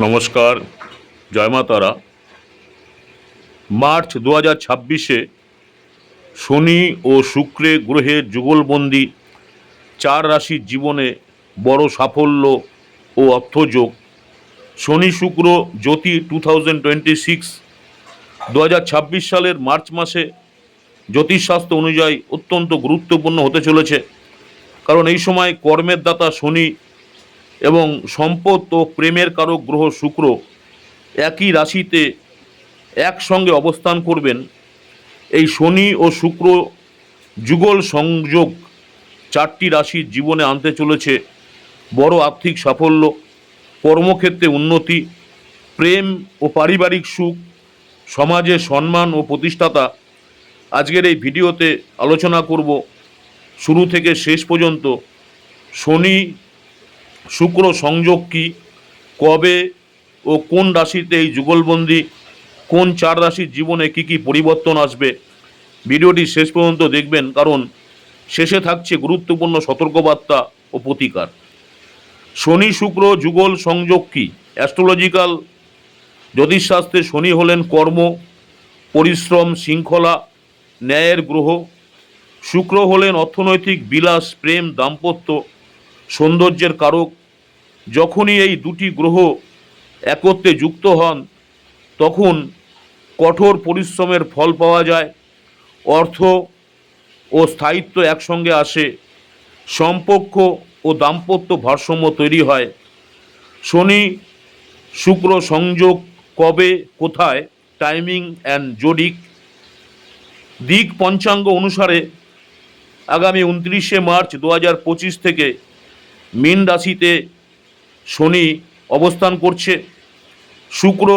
নমস্কার, জয় মা তারা। মার্চ দু হাজার ছাব্বিশে শনি ও শুক্রে গ্রহের যুগলবন্দি চার রাশির জীবনে বড় সাফল্য ও অর্থযোগ। শনি শুক্র জ্যোতি টু থাউজেন্ড টোয়েন্টি সিক্স। দু হাজার ছাব্বিশ সালের মার্চ মাসে জ্যোতিষশাস্ত্র অনুযায়ী অত্যন্ত গুরুত্বপূর্ণ হতে চলেছে। কারণ এই সময় কর্মের দাতা শনি এবং সম্পদ ও প্রেমের কারক গ্রহ শুক্র একই রাশিতে একসঙ্গে অবস্থান করবেন। এই শনি ও শুক্র যুগল সংযোগ চারটি রাশির জীবনে আনতে চলেছে। বড় আর্থিক সাফল্য, কর্মক্ষেত্রে উন্নতি, প্রেম ও পারিবারিক সুখ, সমাজে সম্মান ও প্রতিষ্ঠাতা। আজকের এই ভিডিওতে আলোচনা করব শুরু থেকে শেষ পর্যন্ত শনি শুক্র সংযোগ কি? কবে ও কোন রাশিতে এই যুগলবন্দি? কোন চার রাশির জীবনে কি কি পরিবর্তন আসবে? ভিডিওটি শেষ পর্যন্ত দেখবেন, কারণ শেষে থাকছে গুরুত্বপূর্ণ সতর্কবার্তা ও প্রতিকার। শনি, শুক্র, যুগল সংযোগ কি? অ্যাস্ট্রোলজিক্যাল জ্যোতিষশাস্ত্রে শনি হলেন কর্ম, পরিশ্রম, শৃঙ্খলা, ন্যায়ের গ্রহ। শুক্র হলেন অর্থনৈতিক বিলাস, প্রেম, দাম্পত্য সৌন্দর্যের কারক। যখনই এই দুটি গ্রহ একত্রে যুক্ত হন, তখন কঠোর পরিশ্রমের ফল পাওয়া যায়। অর্থ ও স্থায়িত্ব একসঙ্গে আসে। সম্পর্ক ও দাম্পত্য ভারসাম্য তৈরি হয়। শনি শুক্র সংযোগ কবে, কোথায় টাইমিং অ্যান্ড জোডিক দিক পঞ্চাঙ্গ অনুসারে আগামী উনত্রিশে মার্চ দু হাজার পঁচিশ থেকে মীন রাশিতে শনি অবস্থান করছে। শুক্র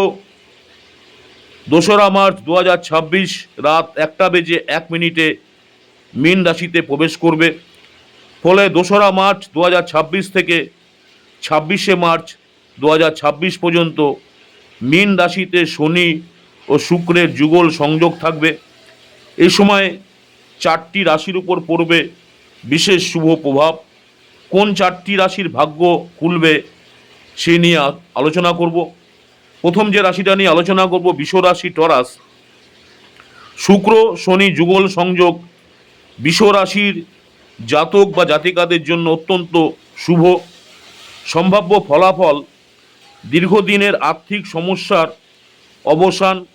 দোসরা মার্চ দু হাজার ছাব্বিশ রাত একটা বেজে এক মিনিটে মীন রাশিতে প্রবেশ করবে। ফলে দোসরা মার্চ দু হাজার ছাব্বিশ থেকে ছাব্বিশে মার্চ দু হাজার ছাব্বিশ পর্যন্ত মীন রাশিতে শনি ও শুক্রের যুগল সংযোগ থাকবে। এই সময় চারটি রাশির উপর পড়বে বিশেষ শুভ প্রভাব। কোন চারটি রাশির ভাগ্য খুলবে সে নিয়ে আলোচনা করব। প্রথম যে রাশিটা নিয়ে আলোচনা করব, বিষ রাশি টরাস। শুক্র, শনি, যুগল সংযোগ। বিষ রাশির জাতক বা জাতিকাদের জন্য অত্যন্ত শুভ। সম্ভাব্য ফলাফল, দীর্ঘদিনের আর্থিক সমস্যার অবসান,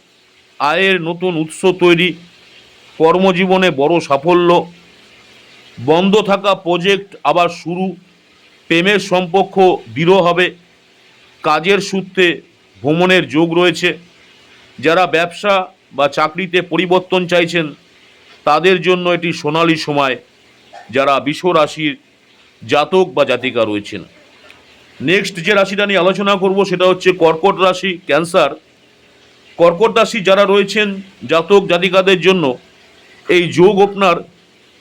আয়ের নতুন উৎস তৈরি, কর্মজীবনে বড় সাফল্য। বন্ধ থাকা প্রজেক্ট আবার শুরু। প্রেমের সম্পর্ক দৃঢ় হবে। কাজের সূত্রে ভ্রমণের যোগ রয়েছে। যারা ব্যবসা বা চাকরিতে পরিবর্তন চাইছেন, তাদের জন্য এটি সোনালি সময়, যারা বিশ্ব রাশির জাতক বা জাতিকা রয়েছেন। নেক্সট যে রাশিটা নিয়ে আলোচনা করব, সেটা হচ্ছে কর্কট রাশি, ক্যান্সার। কর্কট রাশি যারা রয়েছেন, জাতক, জাতিকাদের জন্য এই যোগ আপনার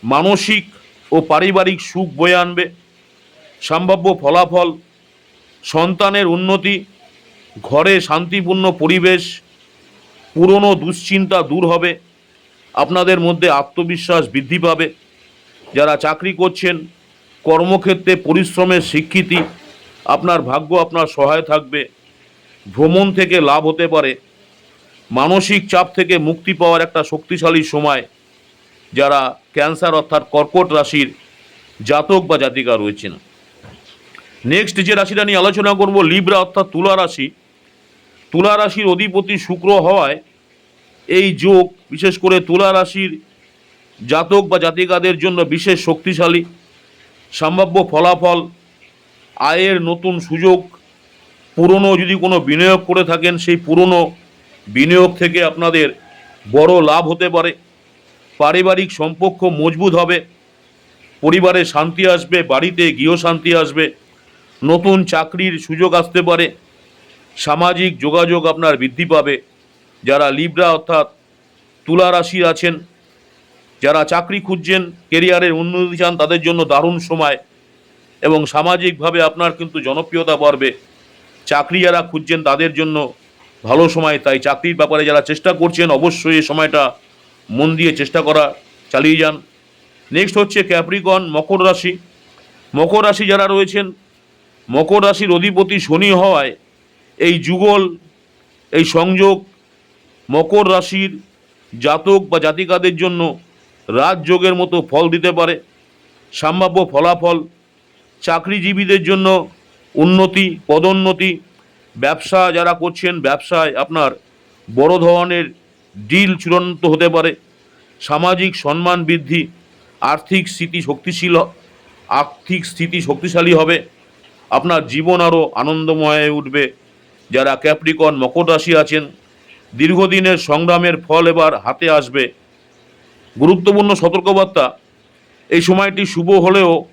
মানসিক ও পারিবারিক সুখ বয়ে আনবে। সম্ভাব্য ফলাফল সন্তানের উন্নতি, ঘরে শান্তিপূর্ণ পরিবেশ, পুরনো দুশ্চিন্তা দূর হবে, আপনাদের মধ্যে আত্মবিশ্বাস বৃদ্ধি পাবে। যারা চাকরি করছেন, কর্মক্ষেত্রে পরিশ্রমের স্বীকৃতি, আপনার ভাগ্য আপনার সহায় থাকবে, ভ্রমণ থেকে লাভ হতে পারে। মানসিক চাপ থেকে মুক্তি পাওয়ার একটা শক্তিশালী সময়, যারা ক্যান্সার অর্থাৎ কর্কট রাশির জাতক বা জাতিকা রয়েছেন। নেক্সট যে রাশিটা নিয়ে আলোচনা করব লিব্রা অর্থাৎ তুলা রাশি। তুলা রাশির অধিপতি শুক্র হওয়ায় এই যোগ, বিশেষ করে তুলা রাশির জাতক বা জাতিকাদের জন্য বিশেষ শক্তিশালী, সম্ভাব্য ফলাফল, আয়ের নতুন সুযোগ, পুরনো যদি কোনো বিনিয়োগ করে থাকেন, সেই পুরনো বিনিয়োগ থেকে আপনাদের বড় লাভ হতে পারে। পারিবারিক সম্পর্ক মজবুত হবে, পরিবারে শান্তি আসবে, বাড়িতে গৃহশান্তি আসবে নতুন চাকরির সুযোগ আসতে পারে। সামাজিক যোগাযোগ আপনার বৃদ্ধি পাবে। যারা লিব্রা অর্থাৎ তুলা রাশি আছেন, যারা চাকরি খুঁজছেন কেরিয়ারের উন্নতি চান, তাদের জন্য দারুণ সময় এবং সামাজিকভাবে আপনার কিন্তু জনপ্রিয়তা বাড়বে। চাকরি যারা খুঁজছেন, তাদের জন্য ভালো সময়। তাই চাকরির ব্যাপারে যারা চেষ্টা করছেন, অবশ্যই এই সময়টা মন দিয়ে চেষ্টা করা, চালিয়ে যান। নেক্সট হচ্ছে ক্যাপ্রিকন মকর রাশি। মকর রাশি যারা রয়েছেন মকর রাশির অধিপতি শনি হওয়ায় এই যুগল, এই সংযোগ মকর রাশির জাতক বা জাতিকাদের জন্য রাজযোগের মতো ফল দিতে পারে। সম্ভাব্য ফলাফল চাকরিজীবীদের জন্য উন্নতি, পদোন্নতি, ব্যবসা যারা করছেন, ব্যবসায় আপনার বড় ধরনের ডিল চূড়ান্ত হতে পারে। সামাজিক সম্মান বৃদ্ধি, আর্থিক স্থিতি শক্তিশীল, আর্থিক স্থিতি শক্তিশালী হবে। আপনার জীবন আরও আনন্দময় হয়ে উঠবে। যারা ক্যাপ্রিকন মকর আছেন, দীর্ঘদিনের সংগ্রামের ফল এবার হাতে আসবে। গুরুত্বপূর্ণ সতর্কবার্তা, এই সময়টি শুভ হলেও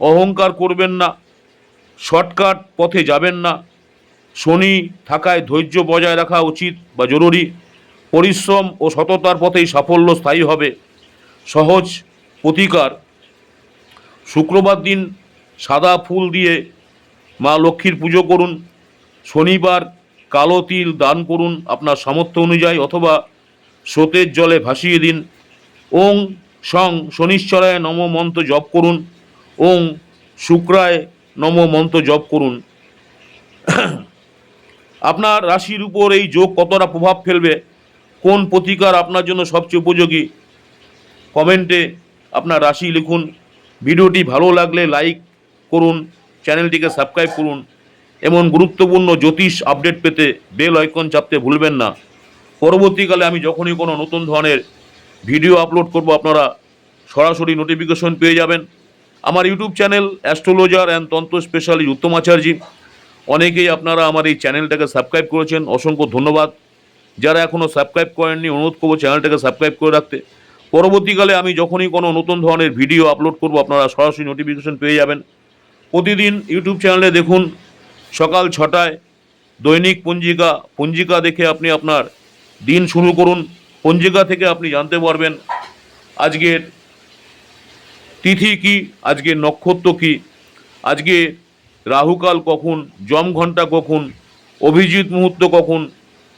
অহংকার করবেন না, শর্টকাট পথে যাবেন না। শনি থাকায় ধৈর্য বজায় রাখা উচিত বা জরুরি। পরিশ্রম ও সততার পথেই সাফল্য স্থায়ী হবে। সহজ প্রতিকার। শুক্রবার দিন সাদা ফুল দিয়ে মা লক্ষ্মীর পুজো করুন, শনিবার কালো তিল দান করুন আপনার সামর্থ্য অনুযায়ী, অথবা স্রোতের জলে ভাসিয়ে দিন। ওং সং শনিশ্চরায় নম মন্ত্র জপ করুন, ওং শুক্রায় নম মন্ত্র জপ করুন। আপনার রাশির উপর এই যোগ কতটা প্রভাব ফেলবে, কোন প্রতিকার আপনার জন্য সবচেয়ে উপযোগী, কমেন্টে আপনার রাশি লিখুন। ভিডিওটি ভালো লাগলে লাইক করুন চ্যানেলটিকে সাবস্ক্রাইব করুন। এমন গুরুত্বপূর্ণ জ্যোতিষ আপডেট পেতে বেল আইকন চাপতে ভুলবেন না। পরবর্তীকালে আমি যখনই কোনো নতুন ধরনের ভিডিও আপলোড করব, আপনারা সরাসরি নোটিফিকেশন পেয়ে যাবেন। আমার YouTube channel astrologer and tantra specialist Uttam Acharya. অনেকেই আপনারা আমার এই চ্যানেলটাকে সাবস্ক্রাইব করেছেন, অসংখ্য ধন্যবাদ। যারা এখনও সাবস্ক্রাইব করেননি, অনুরোধ করব চ্যানেলটাকে সাবস্ক্রাইব করে রাখতে। পরবর্তীকালে আমি যখনই কোনো নতুন ধরনের ভিডিও আপলোড করব, আপনারা সরাসরি নোটিফিকেশন পেয়ে যাবেন। প্রতিদিন ইউটিউব চ্যানেলে দেখুন, সকাল ছটায় দৈনিক পঞ্জিকা পঞ্জিকা দেখে আপনি আপনার দিন শুরু করুন, পঞ্জিকা থেকে আপনি জানতে পারবেন আজকের তিথি কি আজকে নক্ষত্র কি, আজকে রাহুকাল কখন জম ঘণ্টা কখন, অভিজিৎ মুহূর্ত কখন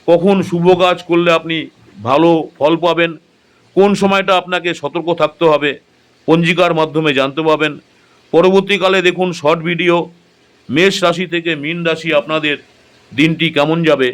কখন শুভ কাজ করলে আপনি ভালো ফল পাবেন, কোন সময়টা আপনাকে সতর্ক থাকতে হবে, পঞ্জিকার মাধ্যমে জানতে পারবেন। পরবর্তীকালে দেখুন শর্ট ভিডিও। মেষ রাশি থেকে মীন রাশি আপনাদের দিনটি কেমন যাবে?